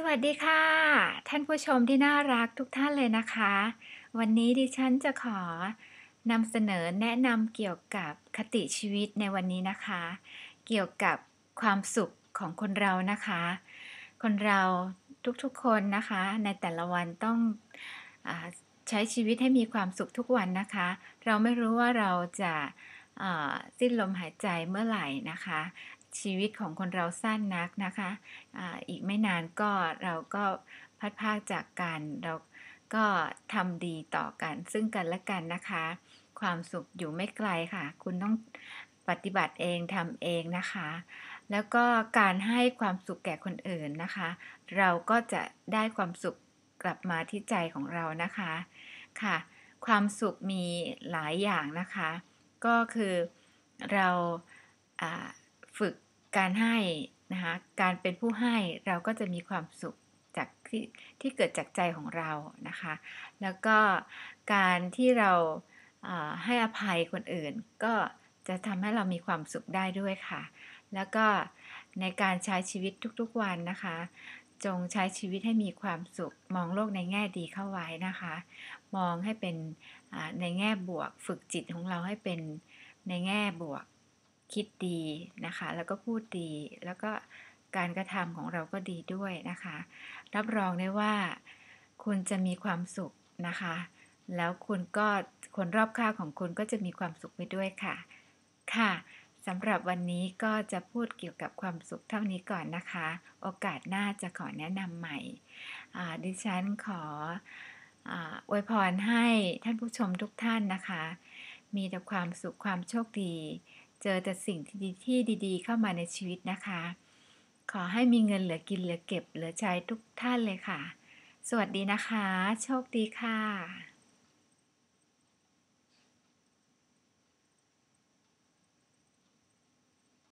สวัสดีค่ะ ท่านผู้ชมที่น่ารักทุกท่านเลยนะคะ วันนี้ดิฉันจะขอนำเสนอแนะนำเกี่ยวกับคติชีวิตในวันนี้นะคะ เกี่ยวกับความสุขของคนเรานะคะ คนเราทุกๆคนนะคะ ในแต่ละวันต้องอใช้ชีวิตให้มีความสุขทุกวันนะคะ เราไม่รู้ว่าเราจะสิ้นลมหายใจเมื่อไหร่นะคะ ชีวิตของคนเราสั้นนักนะคะออีกไม่นานก็เราก็พัดพากจากกันเราก็ทำดีต่อกัน ซึ่งกันและกันนะคะ ความสุขอยู่ไม่ไกลค่ะ คุณต้องปฏิบัติเองทำเองนะคะ แล้วก็การให้ความสุขแก่คนอื่นนะคะ เราก็จะได้ความสุขกลับมาที่ใจของเรานะคะค่ะ ความสุขมีหลายอย่างนะคะ ก็คือเราฝึก การให้นะคะการเป็นผู้ให้เราก็จะมีความสุขจากที่ที่เกิดจากใจของเรานะคะ แล้วก็การที่เราให้อภัยคนอื่น ก็จะทำให้เรามีความสุขได้ด้วยค่ะ แล้วก็ในการใช้ชีวิตทุกๆวันนะคะ จงใช้ชีวิตให้มีความสุข มองโลกในแง่ดีเข้าไว้นะคะ มองให้เป็นในแง่บวก ฝึกจิตของเราให้เป็นในแง่บวก คิดดีนะคะ แล้วก็พูดดี แล้วก็การกระทำของเราก็ดีด้วยนะคะ รับรองได้ว่า คุณจะมีความสุขนะคะ แล้วคุณก็คนรอบข้างของคุณก็จะมีความสุขไปด้วยค่ะ ค่ะสำหรับวันนี้ก็จะพูดเกี่ยวกับความสุขเท่านี้ก่อนนะคะ โอกาสหน้าจะขอแนะนำใหม่ดิฉันขออวยพรให้ท่านผู้ชมทุกท่านนะคะ มีแต่ความสุขความโชคดี เจอแต่สิ่งที่ดีที่ดีๆ เข้ามาในชีวิตนะคะ ขอให้มีเงินเหลือกินเหลือเก็บเหลือใช้ทุกท่านเลยค่ะ สวัสดีนะคะ โชคดีค่ะ